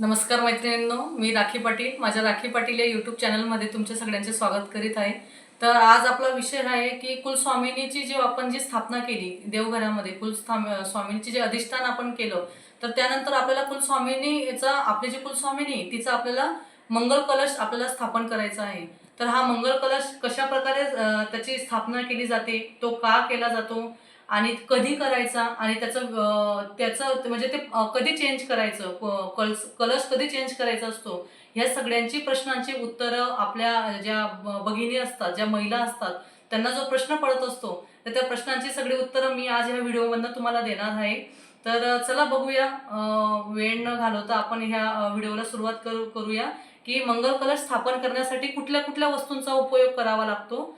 नमस्कार मैत्रिणींनो मी राखी पाटील. माझ्या राखी पाटील या यूट्यूब चॅनलमध्ये तुमच्या सगळ्यांचे स्वागत करीत आहे. तर आज आपला विषय आहे की कुलस्वामिनीची जी आपण जी स्थापना केली देवघरामध्ये कुलस्थाम स्वामिनीची जे अधिष्ठान आपण केलं तर त्यानंतर आपल्याला कुलस्वामिनीचा आपली जी कुलस्वामिनी तिचा आपल्याला मंगल कलश आपल्याला स्थापन करायचा आहे. तर हा मंगल कलश कशा प्रकारे त्याची स्थापना केली जाते तो का केला जातो आणि कधी करायचा आणि त्याचं त्याचं म्हणजे ते कधी चेंज करायचं? कल्स कलर्स कलश कधी चेंज करायचा असतो? ह्या सगळ्यांची प्रश्नांची उत्तरं आपल्या ज्या भगिनी असतात ज्या महिला असतात त्यांना जो प्रश्न पडत असतो तर त्या प्रश्नांची सगळी उत्तरं मी आज ह्या व्हिडिओमधनं तुम्हाला देणार आहे. तर चला बघूया वेळ न घालवता आपण ह्या व्हिडिओला सुरुवात करू करूया की मंगल कलश स्थापन करण्यासाठी कुठल्या कुठल्या वस्तूंचा उपयोग करावा लागतो?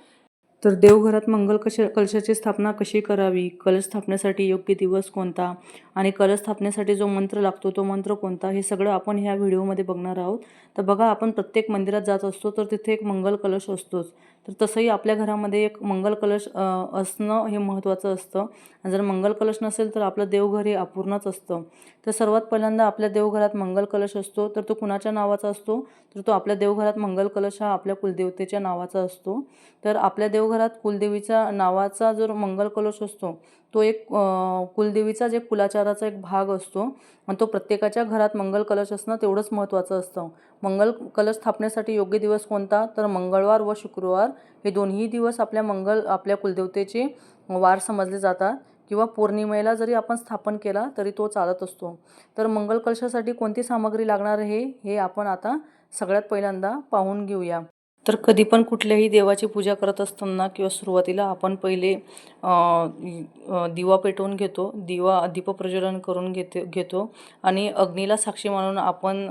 तर देवघरात मंगल कश कलशाची स्थापना कशी करावी? कलश स्थापण्यासाठी योग्य दिवस कोणता? आणि कलश स्थापण्यासाठी जो मंत्र लागतो तो मंत्र कोणता? हे सगळं आपण ह्या व्हिडिओमध्ये बघणार आहोत. तर बघा आपण प्रत्येक मंदिरात जात असतो तर तिथे एक मंगल कलश असतोच. तर तसंही आपल्या घरामध्ये एक मंगल कलश असणं हे महत्त्वाचं असतं. जर मंगल कलश नसेल तर आपलं देवघर हे अपूर्णच असतं. तर सर्वात पहिल्यांदा आपल्या देवघरात मंगल कलश असतो तर तो कुणाच्या नावाचा असतो? तर तो आपल्या देवघरात मंगल कलश हा आपल्या कुलदेवतेच्या नावाचा असतो. तर आपल्या देवघरात कुलदेवीच्या नावाचा जो मंगल कलश असतो तो एक कुलदेवीचा जे कुलाचाराचा एक भाग असतो. आणि तो प्रत्येकाच्या घरात मंगल कलश असणं तेवढंच महत्त्वाचं असतं. मंगल कलश स्थापनेसाठी योग्य दिवस कोणता? तर मंगळवार व शुक्रवार हे दोन्ही दिवस आपल्या मंगल आपल्या कुलदेवतेचे वार समजले जातात. किंवा पौर्णिमेला जरी आपण स्थापन केला तरी तो चालत असतो. तर मंगल कलशासाठी कोणती सामग्री लागणार आहे हे आपण आता सगळ्यात पहिल्यांदा पाहून घेऊया. तर कधी पण कुठल्याही देवाची पूजा करत असताना किंवा सुरुवातीला आपण पहिले दिवा पेटवून घेतो. दिवा दीपप्रज्वलन करून घेते घेतो. आणि अग्नीला साक्षी मानून आपण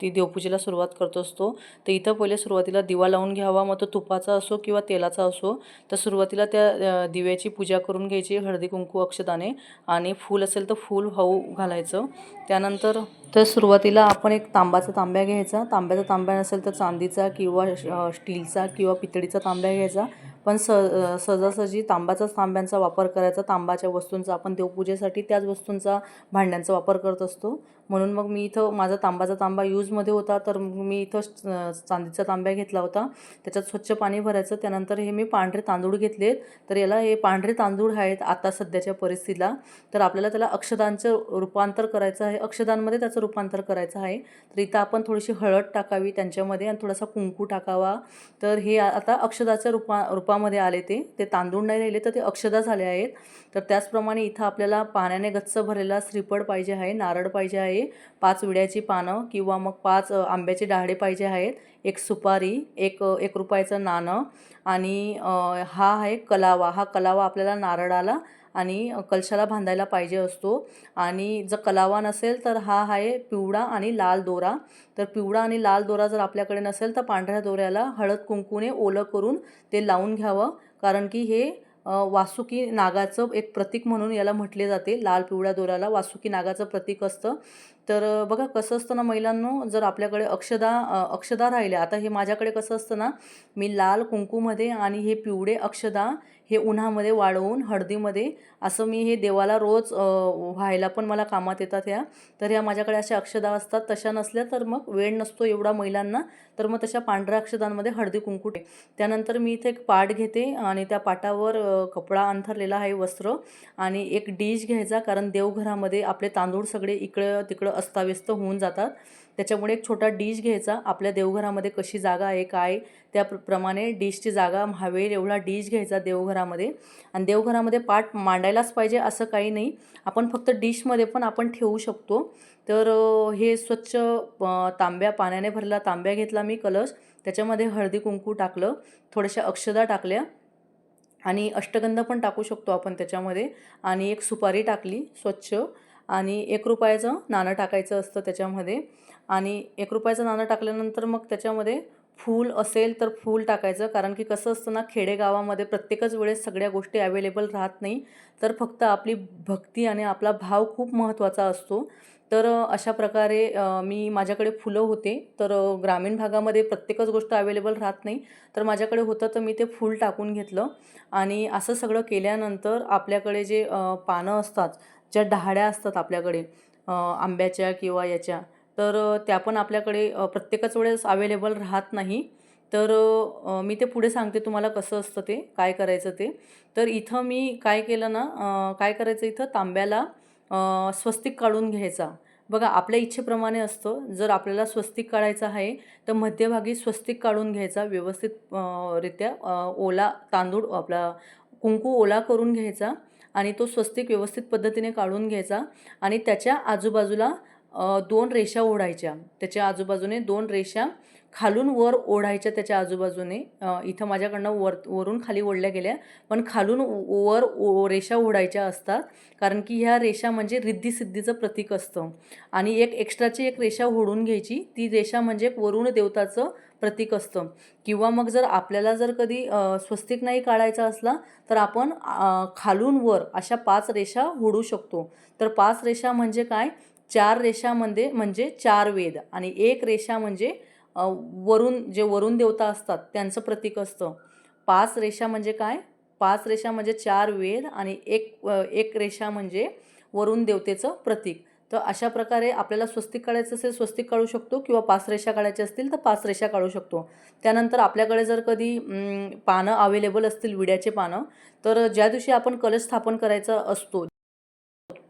ती देवपूजेला सुरुवात करत असतो. तर इथं पहिले सुरुवातीला दिवा लावून घ्यावा. मग तो तुपाचा असो किंवा तेलाचा असो तर सुरुवातीला त्या दिव्याची पूजा करून घ्यायची. हळदी कुंकू अक्षदाने आणि फूल असेल तर फूल वाहू घालायचं. त्यानंतर तर सुरुवातीला आपण एक तांबाचा तांब्या घ्यायचा. तांब्याचा तांब्या नसेल तर चांदीचा किंवा किंवा स्टीलचा किंवा पितळीचा तांब्या घ्यायचा. पण स सहजासहजी तांब्याचाच तांब्यांचा वापर करायचा. तांबाच्या वस्तूंचा आपण देवपूजेसाठी त्याच वस्तूंचा भांड्यांचा वापर करत असतो. म्हणून मग मी इथं माझा तांबाचा तांबा यूजमध्ये होता तर मग मी इथं चांदीचा तांब्या घेतला होता. त्याच्यात स्वच्छ पाणी भरायचं त्यानंतर हे मी पांढरे तांदूळ घेतलेत. तर याला हे पांढरे तांदूळ आहेत आता सध्याच्या परिस्थितीला. तर आपल्याला त्याला अक्षदांचं रूपांतर करायचं आहे. अक्षदांमध्ये त्याचं रूपांतर करायचं आहे. तर इथं आपण थोडीशी हळद टाकावी त्यांच्यामध्ये आणि थोडासा कुंकू टाकावा. तर हे आता अक्षदाच्या रूपा रूपामध्ये आले ते. ते तांदूळ नाही राहिले तर ते अक्षदा झाले आहेत. तर त्याचप्रमाणे इथं आपल्याला पाण्याने गच्च भरलेला श्रीफळ पाहिजे आहे नारळ पाहिजे आहे. पाच विड्याची पानं किंवा मग पाच आंब्याचे डहाळे पाहिजे आहेत. एक सुपारी एक एक रुपयाचं नाणं आणि हा आहे कलावा. हा कलावा आपल्याला नारळाला आणि कलशाला बांधायला पाहिजे असतो. आणि जर कलावा नसेल तर हा आहे पिवळा आणि लाल दोरा. तर पिवळा आणि लाल दोरा जर आपल्याकडे नसेल तर पांढऱ्या दोऱ्याला हळद कुंकूने ओलं करून ते लावून घ्यावं. कारण की हे वासुकी नागाचं एक प्रतीक म्हणून याला म्हटले जाते. लाल पिवळ्या दोऱ्याला वासुकी नागाचं प्रतीक असतं. तर बघा कसं असतं ना महिलांनो जर आपल्याकडे अक्षदा अक्षदा राहिल्या आता हे माझ्याकडे कसं असतं ना मी लाल कुंकूमध्ये आणि हे पिवळे अक्षदा हे उन्हामध्ये वाळवून हळदीमध्ये असं मी हे देवाला रोज व्हायला पण मला कामात येतात ह्या. तर ह्या माझ्याकडे अशा अक्षदा असतात. तशा नसल्या तर मग वेळ नसतो एवढा महिलांना. तर मग तशा पांढऱ्या अक्षदांमध्ये हळदी कुंकुटे त्यानंतर मी इथे एक पाट घेते आणि त्या पाटावर कपडा अंथरलेला आहे वस्त्र आणि एक डिश घ्यायचा कारण देवघरामध्ये आपले तांदूळ सगळे इकडं तिकडं अस्ताव्यस्त होऊन जातात. त्याच्यामुळे एक छोटा डिश घ्यायचा. आपल्या देवघरामध्ये कशी जागा आहे काय त्या प्र- प्रमाणे डिशची जागा हवेल एवढा डिश घ्यायचा देवघरामध्ये. आणि देवघरामध्ये पाट मांडायलाच पाहिजे असं काही नाही. आपण फक्त डिशमध्ये पण आपण ठेवू शकतो. तर हे स्वच्छ तांब्या पाण्याने भरला तांब्या घेतला मी कलश. त्याच्यामध्ये हळदी कुंकू टाकलं थोड्याशा अक्षदा टाकल्या. आणि अष्टगंध पण टाकू शकतो आपण त्याच्यामध्ये. आणि एक सुपारी टाकली स्वच्छ. आणि एक रुपयाचं नाणं टाकायचं असतं त्याच्यामध्ये. आणि एक रुपयाचं नाणं टाकल्यानंतर मग त्याच्यामध्ये फूल असेल तर फूल टाकायचं. कारण की कसं असतं ना खेडेगावामध्ये प्रत्येकच वेळेस सगळ्या गोष्टी अवेलेबल राहत नाही. तर फक्त आपली भक्ती आणि आपला भाव खूप महत्त्वाचा असतो. तर अशा प्रकारे मी माझ्याकडे फुलं होते. तर ग्रामीण भागामध्ये प्रत्येकच गोष्ट अवेलेबल राहत नाही. तर माझ्याकडे होतं तर मी ते फूल टाकून घेतलं. आणि असं सगळं केल्यानंतर आपल्याकडे जे पानं असतात ज्या डहाळ्या असतात आपल्याकडे आंब्याच्या किंवा याच्या तर त्या पण आपल्याकडे प्रत्येकाच वेळेस अवेलेबल राहत नाही. तर मी ते पुढे सांगते तुम्हाला कसं असतं ते काय करायचं ते. तर इथं मी काय केलं ना काय करायचं इथं? तांब्याला स्वस्तिक काढून घ्यायचा. बघा आपल्या इच्छेप्रमाणे असतं. जर आपल्याला स्वस्तिक काढायचं आहे तर मध्यभागी स्वस्तिक काढून घ्यायचा. व्यवस्थित रित्या ओला तांदूळ आपला कुंकू ओला करून घ्यायचा. आणि तो स्वस्तिक व्यवस्थित पद्धतीने काढून घ्यायचा आणि त्याच्या आजूबाजूला दोन रेषा ओढायच्या. त्याच्या आजूबाजूने दोन रेषा खालून वर ओढायच्या त्याच्या आजूबाजूने. इथं माझ्याकडनं वर वरून खाली ओढल्या गेल्या पण खालून वर ओ रेषा ओढायच्या असतात. कारण की ह्या रेषा म्हणजे रिद्धिसिद्धीचं प्रतीक असतं. आणि एक एक्स्ट्राची एक रेषा ओढून घ्यायची. ती रेषा म्हणजे वरुण देवताचं प्रतीक असतं. किंवा मग जर आपल्याला जर कधी स्वस्तिक नाही काढायचा असला तर आपण खालून वर अशा पाच रेषा होडू शकतो. तर पाच रेषा म्हणजे काय? चार रेषामध्ये म्हणजे चार वेद. आणि एक रेषा म्हणजे वरून वरुण जे वरुण देवता असतात त्यांचं प्रतीक असतं. पाच रेषा म्हणजे काय? पाच रेषा म्हणजे चार वेद आणि एक एक रेषा म्हणजे वरुण देवतेचं प्रतीक. तर अशा प्रकारे आपल्याला स्वस्तिक काढायचं असेल स्वस्तिक काढू शकतो किंवा पाच रेषा काढायच्या असतील तर पाच रेषा काढू शकतो. त्यानंतर आपल्याकडे जर कधी पानं अवेलेबल असतील विड्याचे पानं तर ज्या दिवशी आपण कलश स्थापन करायचा असतो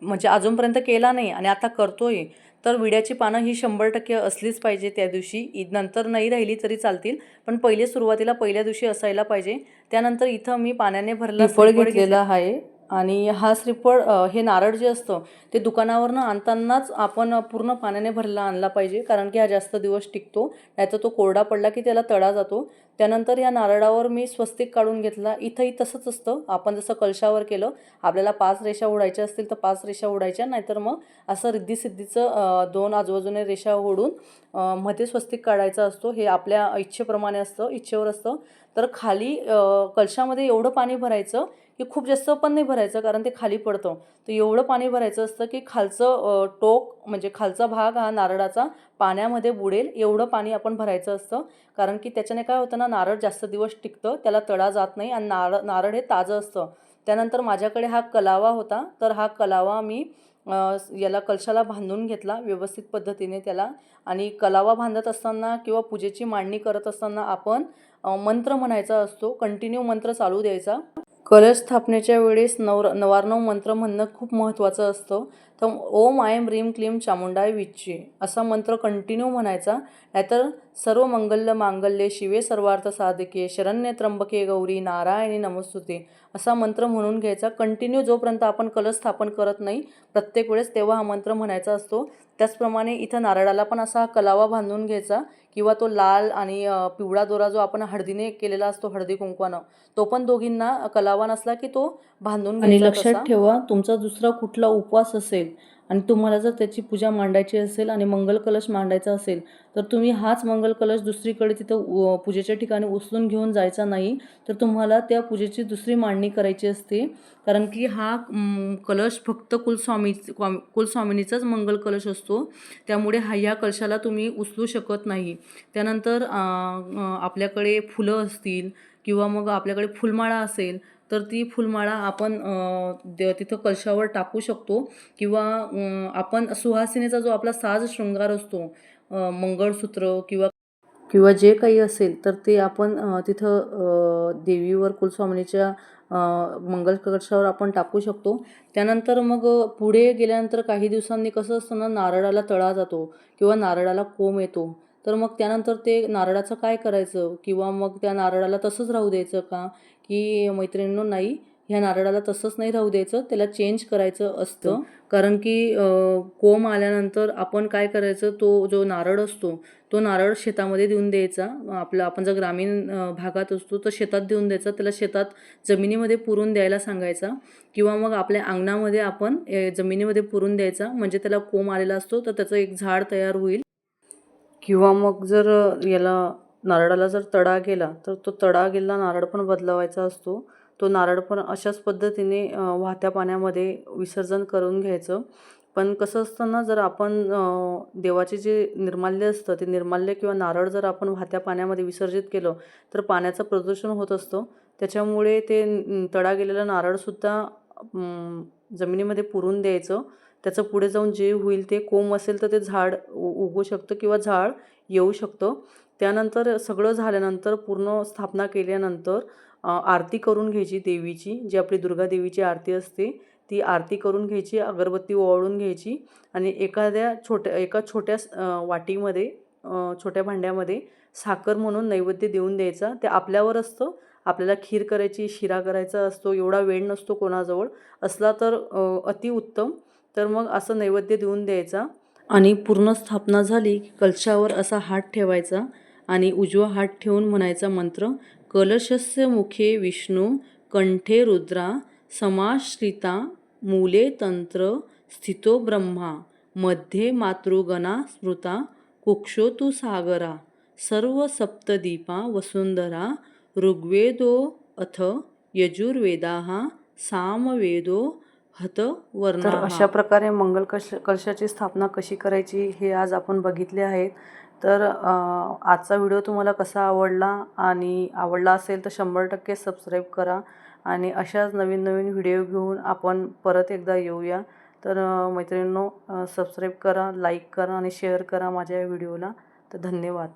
म्हणजे अजूनपर्यंत केला नाही आणि आता करतोय तर विड्याची पानं ही शंभर टक्के असलीच पाहिजे त्या दिवशी. इ- नंतर नाही राहिली तरी चालतील पण पहिले सुरुवातीला पहिल्या दिवशी असायला पाहिजे. त्यानंतर इथं मी पाण्याने भरला श्रीफळ घेतलेला आहे. आणि हा श्रीफळ हे नारळ जे असतं ते दुकानावरनं आणतानाच आपण पूर्ण पाण्याने भरला आणला पाहिजे. कारण की हा जास्त दिवस टिकतो. नाहीतर तो कोरडा पडला की त्याला तडा जातो. त्यानंतर या नारळावर मी स्वस्तिक काढून घेतला. इथंही तसंच असतं. आपण जसं कलशावर केलं आपल्याला पाच रेषा ओढायच्या असतील तर पाच रेषा ओढायच्या. नाहीतर मग असं रिद्धीसिद्धीचं दोन आजूबाजूने रेषा ओढून मध्ये स्वस्तिक काढायचा असतो. हे आपल्या इच्छेप्रमाणे असतं इच्छेवर असतं. तर खाली कलशामध्ये एवढं पाणी भरायचं की खूप जास्त पण नाही भरायचं कारण ते खाली पडतं. तर एवढं पाणी भरायचं असतं की खालचं टोक म्हणजे खालचा भाग हा नारळाचा पाण्यामध्ये बुडेल एवढं पाणी आपण भरायचं असतं. कारण की त्याच्याने काय होतं ना नारळ जास्त दिवस टिकतं त्याला तडा जात नाही आणि नारळ नारळ हे ताजं असतं. त्यानंतर माझ्याकडे हा कलावा होता. तर हा कलावा मी याला कलशाला बांधून घेतला व्यवस्थित पद्धतीने त्याला आणि कलावा बांधत असताना किंवा पूजेची मांडणी करत असताना आपण मंत्र म्हणायचा असतो. कंटिन्यू मंत्र चालू द्यायचा. कलश स्थापनेच्या वेळेस नवर नवार्णव मंत्र म्हणणं खूप महत्त्वाचं असतं. तर ओम आयम रीम क्लीम चामुंडाय विच्चे असा मंत्र कंटिन्यू म्हणायचा. नाहीतर सर्व मंगल्य मांगल्ये शिवे सर्वार्थ साधके शरण्य त्र्यंबके गौरी नारायणी नमस्तुते असा मंत्र म्हणून घ्यायचा. कंटिन्यू जोपर्यंत आपण कलश स्थापन करत नाही प्रत्येक वेळेस तेव्हा हा मंत्र म्हणायचा असतो. त्याचप्रमाणे इथं नारळाला पण असा कलावा बांधून घ्यायचा किंवा तो लाल आणि पिवळा दोरा जो आपण हळदीने केलेला असतो हळदी कुंकवानं तो पण दोघींना कलावा नसला की तो बांधून आणि घ्यायचा लक्षात. ठेवा तुमचा दुसरा कुठला उपवास असेल आणि तुम्हाला जर त्याची पूजा मांडायची असेल आणि मंगल कलश मांडायचा असेल तर तुम्ही हाच मंगल कलश दुसरीकडे तिथं पूजेच्या ठिकाणी उचलून घेऊन जायचा नाही तर तुम्हाला त्या पूजेची दुसरी मांडणी करायची असते. कारण की हा कलश फक्त कुलस्वामी कुलस्वामिनीचाच मंगल कलश असतो. त्यामुळे हा ह्या कलशाला तुम्ही उचलू शकत नाही. त्यानंतर आपल्याकडे फुलं असतील किंवा मग आपल्याकडे फुलमाळा असेल तर ती फुलमाळा आपण द- तिथं कलशावर टाकू शकतो किंवा आपण सुहासिनीचा जो आपला साज शृंगार असतो मंगळसूत्र किंवा किंवा जे काही असेल तर ते आपण तिथं देवीवर कुलस्वामिनीच्या मंगल कलशावर आपण टाकू शकतो. त्यानंतर मग पुढे गेल्यानंतर काही दिवसांनी कसं असतं ना नारळाला तळा जातो किंवा नारळाला कोंब येतो. तर मग त्यानंतर ते नारळाचं काय करायचं? किंवा मग त्या नारळाला तसंच राहू द्यायचं का? की मैत्रिणींनो नाही ह्या नारळाला तसंच नाही राहू द्यायचं त्याला चेंज करायचं असतं. कारण की कोंब आल्यानंतर आपण काय करायचं तो जो नारळ असतो तो नारळ शेतामध्ये देऊन द्यायचा. आपलं आपण जर ग्रामीण भागात असतो तर शेतात देऊन द्यायचा. त्याला शेतात जमिनीमध्ये पुरून द्यायला सांगायचा. किंवा मग आपल्या अंगणामध्ये आपण जमिनीमध्ये पुरून द्यायचा. म्हणजे त्याला कोंब आलेला असतो तर त्याचं एक झाड तयार होईल. किंवा मग जर याला नारळाला जर तडा गेला तर तो तडा गेलेला नारळ पण बदलवायचा असतो. तो नारळ पण अशाच पद्धतीने वाहत्या पाण्यामध्ये विसर्जन करून घ्यायचं. पण कसं असतं ना जर आपण देवाचे जे निर्माल्य असतं ते निर्माल्य किंवा नारळ जर आपण वाहत्या पाण्यामध्ये विसर्जित केलं तर पाण्याचं प्रदूषण होत असतं. त्याच्यामुळे ते तडा गेलेलं नारळसुद्धा जमिनीमध्ये पुरून द्यायचं. त्याचं पुढे जाऊन जे होईल ते कोंब असेल तर ते झाड उ उगू शकतं किंवा झाड येऊ शकतं. त्यानंतर सगळं झाल्यानंतर पूर्ण स्थापना केल्यानंतर आरती करून घ्यायची देवीची जी आपली दुर्गा देवीची आरती असते ती आरती करून घ्यायची अगरबत्ती ओवाळून घ्यायची आणि एखाद्या छोट्या एका छोट्या वाटीमध्ये छोट्या भांड्यामध्ये साखर म्हणून नैवेद्य देऊन द्यायचा. ते आपल्यावर असतं. आपल्याला खीर करायची शिरा करायचा असतो एवढा वेळ नसतो कोणाजवळ. असला तर अतिउत्तम तर मग असं नैवेद्य देऊन द्यायचा आणि पूर्ण स्थापना झाली की कलशावर असा हात ठेवायचा. आणि उजवा हात ठेवून म्हणायचा मंत्र कलशस्य मुखे विष्णू कंठे रुद्रा समाश्रिता मूले तंत्र स्थितो ब्रह्मा मध्ये मातृगणा स्मृता कुक्षो तु सागरा सर्व सप्तदीपा वसुंधरा ऋग्वेदो अथ यजुर्वेदा सामवेदो हत वर्ण. अशा प्रकारे मंगल कश कलशाची स्थापना कशी करायची हे आज आपण बघितले आहेत. तर आजचा व्हिडिओ तुम्हाला कसा आवडला आणि आवडला असेल तर शंभर टक्के सबस्क्राईब करा आणि अशाच नवीन नवीन व्हिडिओ घेऊन आपण परत एकदा येऊया. तर मैत्रिणींनो सबस्क्राईब करा लाईक करा आणि शेअर करा माझ्या या व्हिडिओला. तर धन्यवाद.